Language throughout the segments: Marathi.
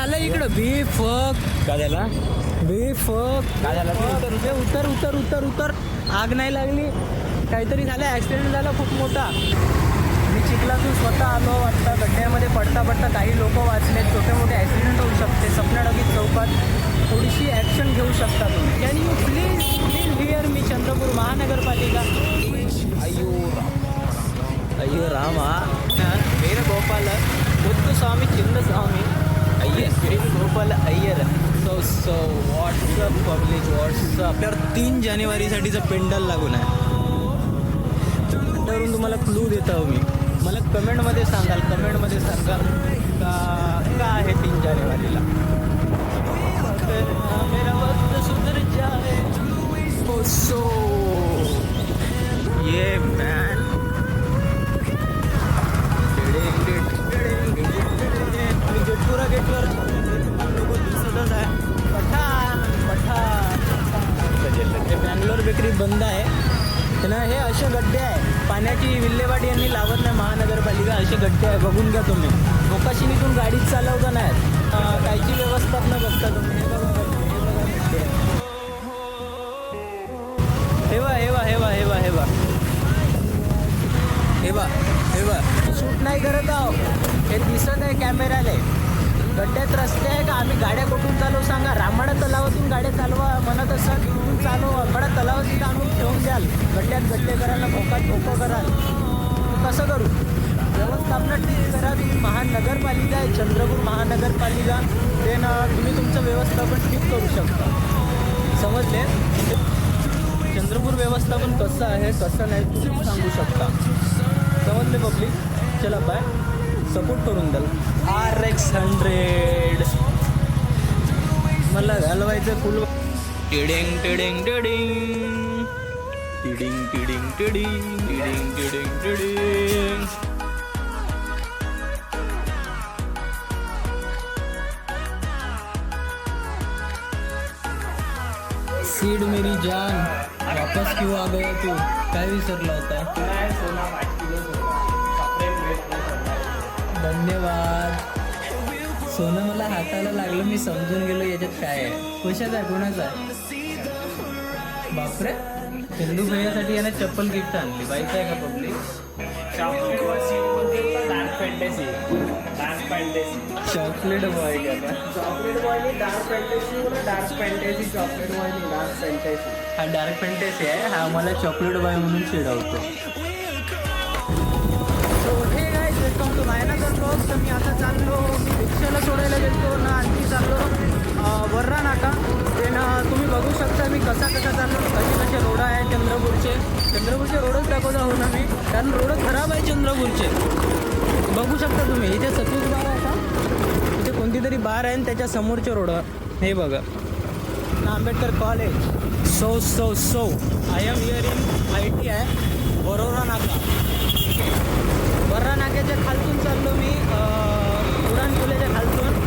झालं इकडं? बी फक. का त्याला बी फक. काय झालं? उतर उतर उतर उतर उतर उतर आग नाही लागली. काहीतरी झालं ॲक्सिडेंट झाला खूप मोठा. मी चिखलातून स्वतः आलो वाटतं गड्ड्यामध्ये पडता पडता काही लोक वाचले छोटे मोठे ॲक्सिडेंट होऊ शकते. सपनाडोगी चौकात थोडीशी ॲक्शन घेऊ शकता तुम्ही. Can you please please hear me Chandrapur महानगरपालिका. अय्यो राम. अय्यो राम हा. मेरे Gopal Muddu Swami Iyer Gopal Iyer so so WhatsApp public WhatsApp आपल्यावर तीन जानेवारीसाठीचं पेंडल लागून आहे. त्यावरून तुम्हाला क्लू देत आहो मी. मला कमेंटमध्ये सांगाल कमेंटमध्ये सांगाल का का आहे तीन जानेवारीला? सो ये मॅन गेटवर लोक दिसतच आहे पठाण पठाण बँगलोर बेकरी बंद आहे. त्यांना हे असे गड्डे आहे. पाण्याची विल्हेवाट यांनी लावत नाही महानगरपालिका. असे गड्डे आहे. बघून घ्या तुम्ही. मोकाशिनीतून गाडीच चालवता नाही. अं, कायची व्यवस्था न बघता तुम्ही. हे बघा हे बघा हे हे बा हे बा हे बा हे बा हे बा हे बा शूट नाही करत आहो. हे दिसत आहे कॅमेऱ्याला गड्ड्यात रस्ते आहे का आम्ही गाड्या कुठून चालवू सांगा. रामाडा तलावातून गाड्या चालवा म्हणत असं तिथून चालवा अकडा तलावातून आणून ठेवून द्याल. गड्ड्यात गड्डे करायला भोकात भोकं कराल. कसं करू? व्यवस्थापना ठीक करा तुम्ही महानगरपालिका आहे चंद्रपूर महानगरपालिका. ते ना तुम्ही तुमचं व्यवस्थापन ठीक करू शकता. समजले? चंद्रपूर व्यवस्थापन कसं आहे कसं नाही तुम्ही सांगू शकता. समजले पब्लिक चला बाय सपोर्ट करून द्याल. आर एक्स हंड्रेड मला घालवायचं फुल. टिडिंग टिडिंग टिडिंग. टिडिंग टिडिंग टिडिंग टिडिंग टिडिंग टिडिंग. सीड मेरी जान. वापस क्यों आ गया तू? काय विसरला होता? धन्यवाद. सोनं मला हाताला लागलं मी समजून गेलो याच्यात काय आहे. कशाच आहे कोणाचा आहे? बापरे. हिंदू भैयासाठी याने चप्पल गिफ्ट आणली. बाईक आहे का public chocolate boy chocolate boy dark fantasy dark fantasy chocolate boy dark fantasy हा डार्क फॅन्टसी आहे. हा मला चॉकलेट बॉय म्हणून चिडवतो. तर मी आता चाललो. मी रिक्षाला सोडायला गेलो ना आणखी चाललो. वर्रा नाका ते ना तुम्ही बघू शकता मी कसा कसा चाललो. कसे कसे रोड आहे चंद्रपूरचे. चंद्रपूरचे रोडच दाखवत आहो ना मी. कारण रोड खराब आहे चंद्रपूरचे. बघू शकता तुम्ही. इथे सतीश बार आहे का? इथे कोणती तरी बार आहे आणि त्याच्या समोरचे रोड. हे बघा. ना Ambedkar college. So so so. I am here in I T आहे बरोरा नाका बर्रा नाक्याच्या खालतून चाललो मी उडान पुलाच्या खालतून.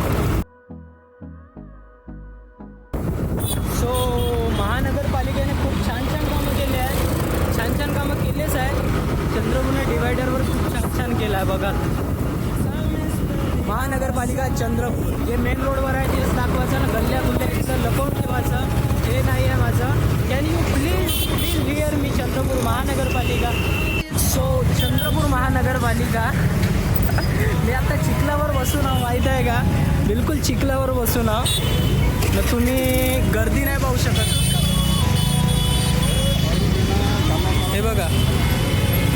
सो महानगरपालिकेने खूप छान छान कामं केले आहेत. छान छान कामं केलेच आहे चंद्रपूरने डिवायडरवर खूप छान छान केलं आहे बघा. महानगरपालिका चंद्रपूर जे मेन रोडवर आहे तेच दाखवायचं ना गल्ल्या गुल्ल्या तिथं लपवून ठेवायचं हे नाही आहे माझं. Can you please please hear me Chandrapur महानगरपालिका? सो चंद्रपूर महानगरपालिका. मी आता चिखलावर बसून आहो माहीत आहे का? बिलकुल चिखलावर बसून आहो. तर तुम्ही गर्दी नाही पाहू शकत. हे बघा.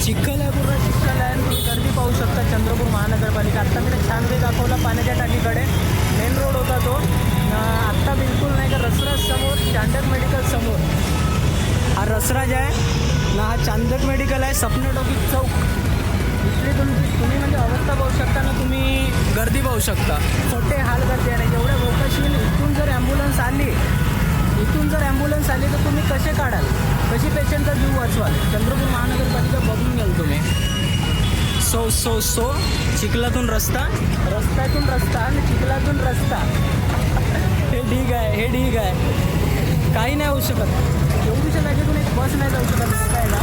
चिखल आहे पूर्ण चिखल आहे आणि तुम्ही गर्दी पाहू शकता चंद्रपूर महानगरपालिका. आत्ता मी छान वे दाखवला पाण्याच्या टाकीकडे. मेन रोड होता तो. आत्ता बिलकुल नाही का रसराज समोर स्टँडर्ड मेडिकल समोर. हा रसराज आहे. हा चांदक मेडिकल आहे सपना टोकी चौक. इथली तुमची तुम्ही म्हणजे अवस्था पाहू शकता ना तुम्ही गर्दी पाहू शकता. छोटे हाल गर्दी आहे. एवढ्या लोकांशी इथून जर ॲम्ब्युलन्स आली इथून जर ॲम्ब्युलन्स आली तर तुम्ही कसे काढाल? कशी पेशंटचा जीव वाचवाल? चंद्रपूर महानगरपालिका बघून घ्याल तुम्ही. सो सो सो चिखलातून रस्ता. रस्त्यातून रस्ता आणि चिखलातून रस्ता. हे ठीक आहे हे ठीक आहे. काही नाही होऊ शकत. एवढीच्या जागेतून एक बस नाही जाऊ शकत रस्त्याला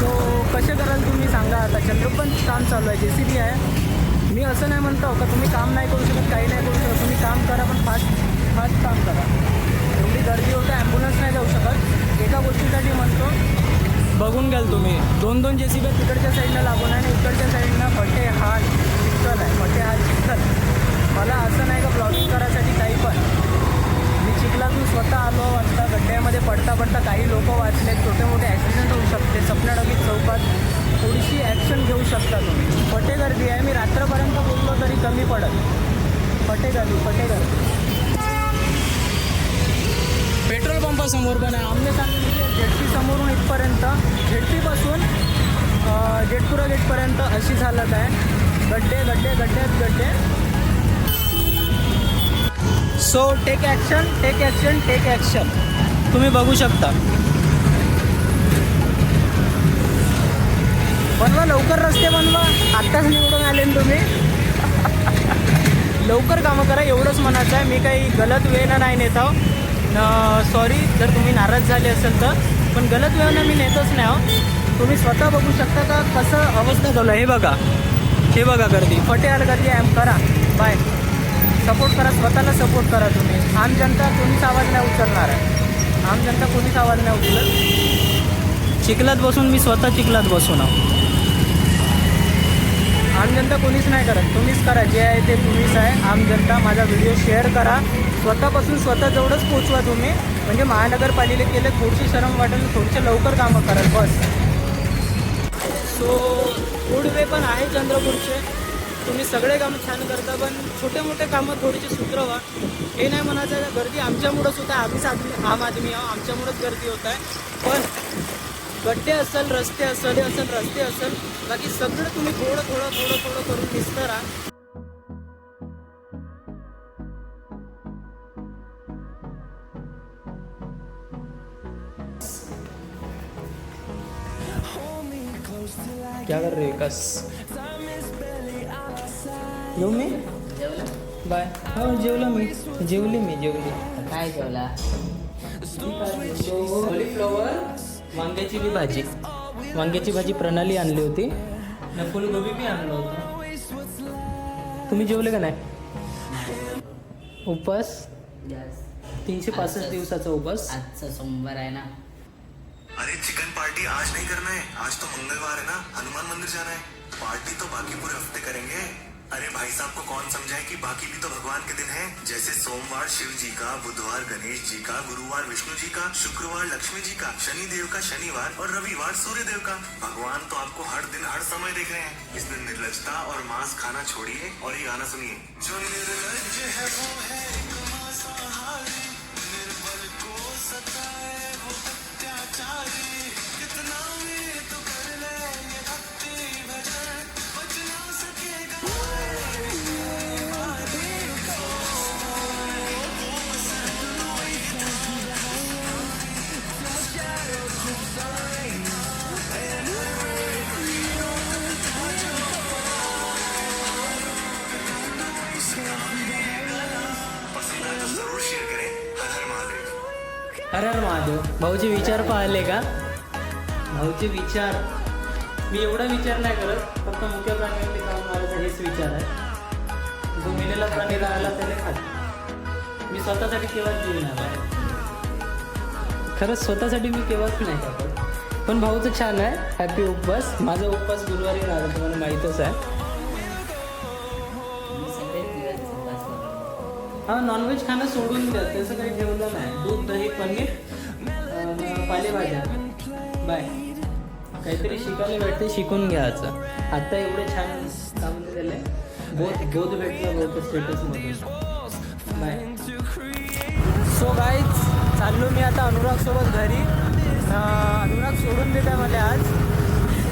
सो कसे कराल तुम्ही सांगा. आता चंद्रपण काम चालू आहे जे सी बी आहे. मी असं नाही म्हणतो का तुम्ही काम नाही करू शकत काही नाही करू शकत. तुम्ही काम करा पण फास्ट फास्ट काम करा. एवढी गर्दी होतं ॲम्ब्युलन्स नाही जाऊ शकत. एका गोष्टीसाठी म्हणतो बघून घ्याल तुम्ही. दोन दोन जे सी बी तिकडच्या साईडनं लागून आहे आणि इकडच्या साईडनं फटे हात चिखल आहे. फटे हात चिखल. मला असं नाही का ब्लॉगिंग करायसाठी काही पण. मी चिखलातून स्वतः आलो वाटतं पडता पडता काही लोक वाचले छोटे मोठे ॲक्सिडेंट होऊ शकते. सपनाडबीत चौकात थोडीशी ॲक्शन घेऊ शकता तुम्ही. फटे गर्दी आहे मी रात्रपर्यंत बोललो तरी कमी पडत. फटे गर्दी फटे गर्दी पेट्रोल पंपासमोर पण आहे आमने सांगितले जेटपी समोरून इथपर्यंत. जेटपीपासून जेटपुरा गेटपर्यंत अशी हालत आहे गड्डे गड्डे गड्डेच गड्डे. So take action take action take action तुम्ही बघू शकता. बनवा लवकर रस्ते बनवा. आत्ताच निवडून आले तुम्ही. लवकर कामं करा एवढंच म्हणायचं आहे. मी काही गलत वेळेनं नाही नेत आहो. सॉरी जर तुम्ही नाराज झाले असेल तर. पण गलत वेळेनं मी नेतच नाही आहो. तुम्ही स्वतः बघू शकता का कसं अवस्था झालं आहे. हे बघा. हे बघा गर्दी. फटेल गर्दी आहे करा. बाय सपोर्ट करा स्वतःला सपोर्ट करा तुम्ही. आम जनता तुमचा आवाज नाही उचलणार. आहे आम जनता कोणीच आवाज नाही उचलत चिखलात बसून मी स्वतः चिखलात बसून आहो. आम जनता कोणीच नाही करत. तुम्हीच करा. जे आहे ते तुम्हीच आहे. आम जनता माझा व्हिडिओ शेअर करा. स्वतःपासून स्वतः जेवढंच पोचवा तुम्ही. म्हणजे महानगरपालिकेला थोडीशी शरम वाटेल थोडीशी लवकर कामं करा बस. सो गुडवे पण आहे चंद्रपूरचे. तुम्ही सगळे कामं छान करता पण छोटे मोठे कामं थोडीशी सुधरवा. हे नाही म्हणायचं गर्दी आमच्यामुळंच होत आहे. आम्हीच आदमी आम आदमी आहो आमच्यामुळंच गर्दी होत आहे. पण गड्डे असेल रस्ते असेल हे असेल रस्ते असेल बाकी सगळं तुम्ही थोडं थोडं थोडं थोडं करून दिसतं राहा क्या कर रहे हो, कस येऊ मी बाय. हो जेवलो मी. जेवली मी जेवली. काय जेवला? कॉलीफ्लॉवर वांग्याची बी भाजी. वांग्याची भाजी प्रणाली आणली होती. आणि फुलगोबी बी आणलं होतं. तुम्ही जेवले का नाही? उपास तीनशे पासष्ट दिवसाचा उपास आजचा सोमवार आहे ना. अरे चिकन पार्टी आज नहीं करना है आज तो मंगलवार है ना. हनुमान मंदिर जाना है पार्टी तो बाकी पूरे हफ्ते करेंगे. अरे भाई साहब को कौन समझाए कि बाकी भी तो भगवान के दिन है? जैसे सोमवार शिव जी का, बुधवार गणेश जी का, गुरुवार विष्णु जी का, शुक्रवार लक्ष्मी जी का शनि देव का शनिवार और रविवार सूर्य देव का। भगवान तो आपको हर दिन, हर समय देख रहे हैं। इस दिन निर्लजता और मांस खाना छोड़िए और ये गाना सुनिए। जो निर्लज है वो है अरे अरे महादेव भाऊचे विचार पाहिले का? भाऊचे विचार. मी एवढा विचार नाही करत फक्त मुख्य प्राण्यावरती काम मारायचा हेच विचार आहे. जो मेलेला प्राणी राहिला त्याने खात. मी स्वतःसाठी केव्हाच जीव नाही. खरंच स्वतःसाठी मी केव्हाच नाही करत. पण भाऊचं छान आहे. हॅपी उपवास. माझा उपवास गुरुवारी राहतो तुम्हाला माहीतच आहे. हा नॉनव्हेज खाणं सोडून द्या. त्याचं काही ठेवलं नाही. दूध पनीर पालेभाज्या. बाय. काहीतरी शिकायला भेटते शिकून घ्यायचं. आत्ता एवढं छान काम केलं बोध बोध भेटलं बोध स्टेटसमधून बाय. सो गाईज चाललो मी आता अनुरागसोबत घरी. अनुराग सोडून देत आहे मला आज.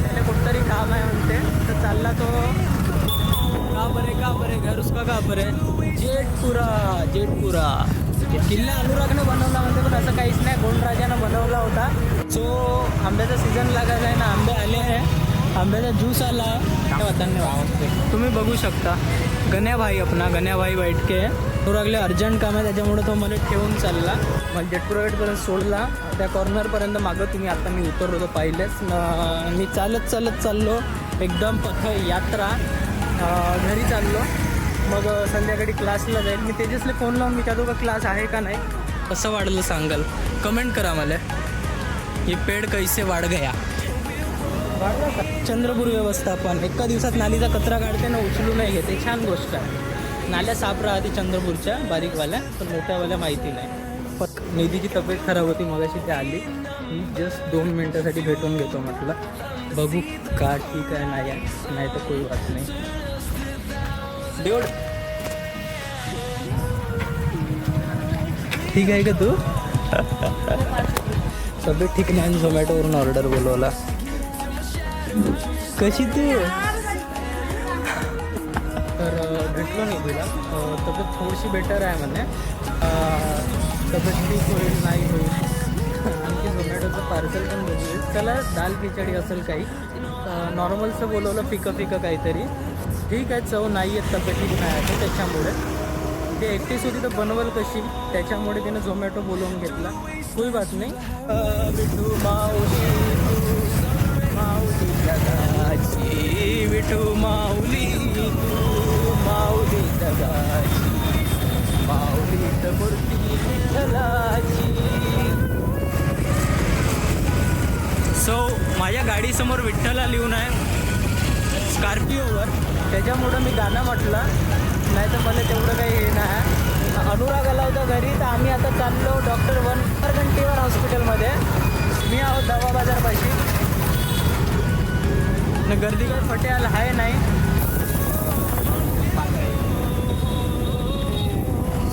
त्याला कुठतरी काम आहे म्हणते. तर चालला तो. का बरे का बरे घर उसका का बरे? जेटपुरा जेटपुरा किल्ला अनुरागनं बनवला म्हणजे पण असं काहीच नाही. गोंडराजानं बनवला होता. जो आंब्याचा सीझन लागत आहे ना आंबे आले आहे. आंब्याचा ज्यूस आला. धन्यवाद तुम्ही बघू शकता. गण्याभाई अपना गण्याभाई बैठके. अनुरागले अर्जंट काम आहे त्याच्यामुळे तो मला ठेवून चालला. मला जेटपुरागेटपर्यंत सोडला. त्या कॉर्नरपर्यंत मागं तुम्ही आता मी उतरलो होतो पाहिलेच. मी चालत चालत चाललो. एकदम पथ यात्रा. घरी चाललो. मग संध्याकाळी क्लासला जाईल. मी तेजसला फोन लावून विचारतो का क्लास आहे का नाही. कसं वाढलं सांगाल? कमेंट करा मला. हे पेड कैसे वाढ गया? चंद्रपूर व्यवस्थापन. एका दिवसात नालीचा कचरा काढते ना उचलू नाही घेते छान गोष्ट आहे. नाल्या साफ राहते चंद्रपूरच्या बारीकवाल्या पण मोठ्यावाल्या माहिती नाही. फक्त निधीची तब्येत खराब होती मगाशी ती आली. मी जस्ट दोन मिनटासाठी भेटून घेतो म्हटलं. बघू का ठीक आहे नाही आहे. नाही तर कोई बात नाही. देवड ठीक आहे का तू? तब्येत ठीक नाही झोमॅटोवरून ऑर्डर बोलवला. कशी तू? तर भेटलो नाही तुला. तब्येत थोडीशी बेटर आहे म्हणे. तब्येत ठीक होईल नाही होईल. आणखी झोमॅटोचं पार्सल पण बघूया. त्याला दाल खिचडी असेल काही. नॉर्मलचं बोलवलं फिकं फिकं काहीतरी. ठीक आहे चव नाही आहेत तब्येत नाही आहे त्याच्यामुळे. ते एकटीच होती तर बनवल कशी त्याच्यामुळे तिने झोमॅटो बोलवून घेतला. कोई बात नाही. विठू माऊली माऊली जगाची. विठू माऊली माऊली जगाची. माऊली तर मूर्ती विठ्ठलाची सो माझ्या गाडीसमोर विठ्ठला लिहून आहे. स्कॉर्पिओवर त्याच्यामुळं मी गाणं म्हटलं. नाही तर मला तेवढं काही हे नाही. अनुराग आला होता घरी तर आम्ही आता चाललो डॉक्टर वन घंटीवर हॉस्पिटलमध्ये. मी आहोत दवा बाजारपाशी. गर्दी काही फटेल आहे नाही.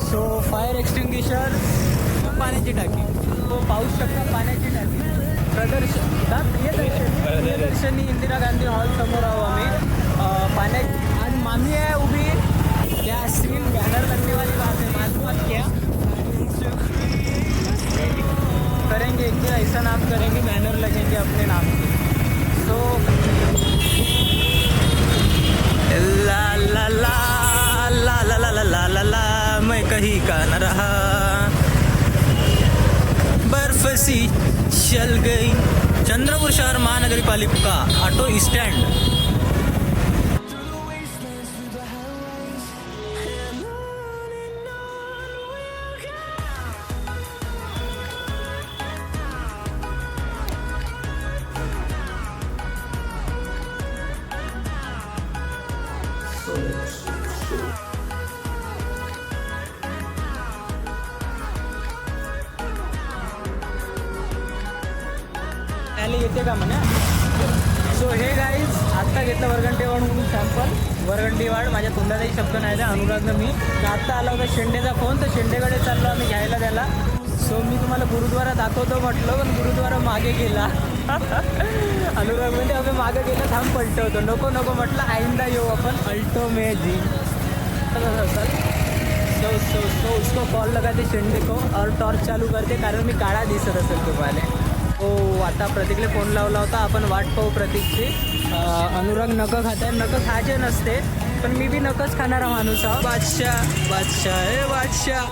सो फायर एक्सटिंग्विशर पाण्याची टाकी. तो पाऊस शकता पाण्याची टाकी. प्रदर्शन प्रियदर्शनी प्रियदर्शनी इंदिरा गांधी हॉल समोर आहो आम्ही. अं, आज मामी है वो भी क्या सीन बैनर लगने वाली बात है मालूम मत क्या करेंगे एक दिन ऐसा नाम करेंगे बैनर लगेंगे अपने नाम के तो ला ला ला ला कहीं का न रहा बर्फ़ सी चल गई चंद्रपुर शहर महानगरी पालिका ऑटो स्टैंड आले येते का म्हणा? सो हे गाईज आत्ता घेतलं वरगंटेवाडहून सॅम्पल वरगंटेवाड माझ्या तोंडाचाही शब्द नाही द्या अनुरागनं मी. आत्ता आला होता शेंडेचा फोन तर शेंडेकडे चाललो आम्ही घ्यायला त्याला. सो मी तुम्हाला गुरुद्वारा दाखवतो म्हटलं पण गुरुद्वारा मागे गेला. अनुराग म्हणजे आम्ही मागे गेलं थांब पलटवतो नको नको म्हटलं आईंदा येऊ आपण. अल्टो मे जी सो सो सो उसको कॉल लगाते शेंडे को और टॉर्च चालू करते कारण मी काळा दिसत असेल तुम्हाला. हो आता प्रतीकला फोन लावला होता. आपण वाट पाहू प्रतीकची. अनुराग नकं खात आहे. नकं खायचे नसते पण मी बी नकच खाणारा माणूस आहो. बादशाह बादशाह ए बादशाह.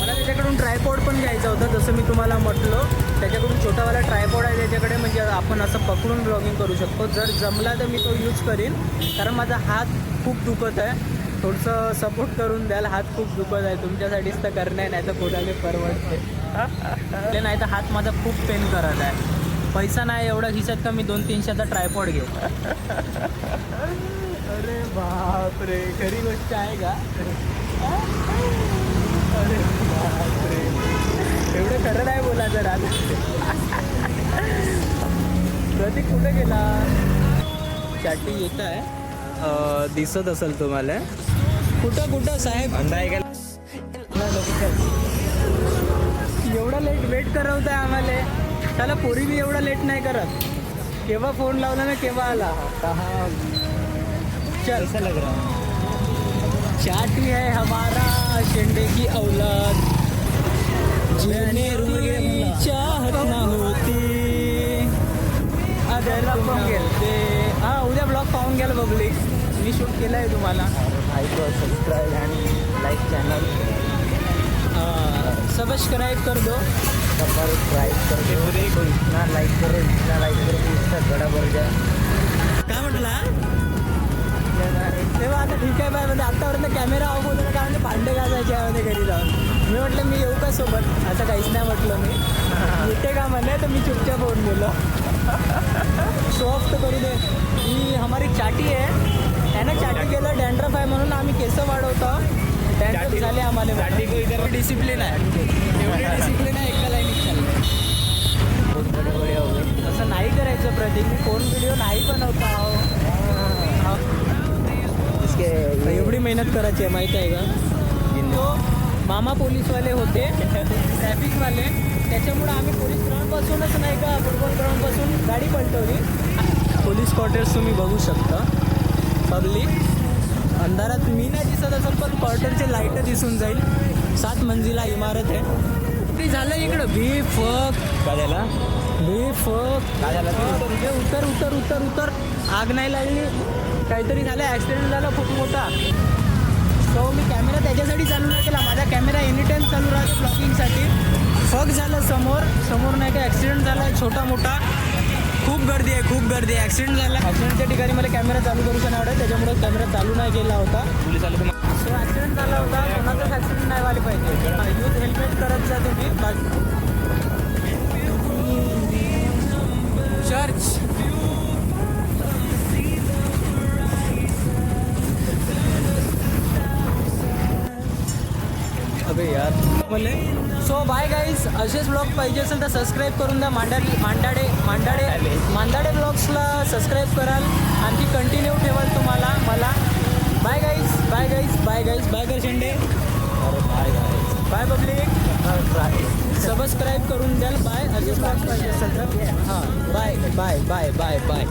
मला त्याच्याकडून ट्रायपॉड पण घ्यायचा होता जसं मी तुम्हाला म्हटलो. त्याच्याकडून छोटावाला ट्रायपॉड आहे त्याच्याकडे म्हणजे आपण असं पकडून ब्लॉगिंग करू शकतो. जर जमला तर मी तो यूज करीन कारण माझा हात खूप दुखत आहे. थोडंसं सपोर्ट करून द्याल. हात खूप दुखत आहे. तुमच्यासाठीच तर करणे नाही तर कोणाला परवडते. नाही तर हात माझा खूप पेन करत आहे. पैसा नाही एवढा खिशात का मी दोन तीनशेचा ट्रायपॉड घेऊ. अरे बापरे खरी गोष्ट आहे का? अरे बापरे. एवढं खरं नाही बोला जरा. प्रतीक कुठे गेला? चाटी येत आहे. दिसत असेल तुम्हाला. कुठं कुठं साहेब? एवढा लेट वेट करवत आहे आम्हाला. त्याला पोरी बी एवढा लेट नाही करत. केव्हा फोन लावला ना केव्हा आला. चल. लग रहा चाटी है हमारा शेंडे की औलाद. रूही चाहत ना होती अगर तुम गेलते लावून गेलं घ्याल पब्लिक मी शूट केलं आहे तुम्हाला. सबस्क्राईब आणि लाईक चॅनल सबस्क्राईब कर दो. सबस्क्राईब कर दो इतना लाईक करो इतना लाईक करो इतका गड़ा भर जाए काय म्हटला? तेव्हा आता ठीक आहे बाय म्हणजे आत्तापर्यंत कॅमेरा ऑफ होतो काय म्हणजे भांडे घासायचे आहे घरी जाऊन. मी म्हटलं मी येऊ का सोबत? असं काहीच नाही म्हटलं मी. येते का म्हणे? तर मी चुपचाप होऊन गेलो सॉफ्ट करू दे. ही हमारी चाटी आहे. त्यानं चाटी केलं डॅन्ड्रफ आहे म्हणून आम्ही केस वाढवतो. डॅन्ड्रफ झाले आम्हाला. डिसिप्लिन आहे. एवढी डिसिप्लिन आहे एका लाईनीत चाललं असं नाही करायचं प्रतीक मी फोन व्हिडिओ नाही बनवता. हा. एवढी मेहनत करायची आहे माहिती आहे का? मामा पोलीसवाले होते. ट्रॅफिकवाले त्याच्यामुळे आम्ही पोलीस ग्राउंडपासूनच नाही का फुटबॉल ग्राउंडपासून गाडी पलटवली. पोलीस क्वार्टर्स तुम्ही बघू शकता. पब्लिक अंधारात मी नाही दिसत असेल पण क्वार्टरचे लाइट दिसून जाईल. सात मंजिला इमारत आहे. ते झालं इकडं. भी फक. झाला? भी फक. उतर उतर उतर उतर उतर. आग नाही लागली. काहीतरी झालं ॲक्सिडेंट झाला खूप मोठा. सो मी कॅमेरा त्याच्यासाठी चालू नाही केला माझा कॅमेरा एनी टाईम चालू राहतो ब्लॉगिंगसाठी फक झालं समोर. समोर नाही का ॲक्सिडेंट झाला आहे छोटा मोठा. खूप गर्दी आहे खूप गर्दी आहे. ॲक्सिडेंट झाला. ॲक्सिडेंटच्या ठिकाणी मला कॅमेरा चालू करू नाही आवडत त्याच्यामुळे कॅमेरा चालू नाही केला होता. पोलीस आलो सो ॲक्सिडेंट झाला होता. कोणाचाच ॲक्सिडेंट नाही व्हायला पाहिजे. यूज हेल्मेट करत जा तुम्ही. चर्च बोले सो बाय गाईज असेच ब्लॉग पाहिजे असेल तर सबस्क्राईब करून द्या. मांडाडे मांडाडे मांडाडे मांडाडे ब्लॉग्सला सबस्क्राईब कराल. आणखी कंटिन्यू ठेवाल तुम्हाला मला. Bye guys bye guys bye guys bye कर शेंडे. बाय पब्लिक सबस्क्राईब करून द्याल. बाय असेच ब्लॉग्स पाहिजे असेल तर. हां bye bye bye bye bye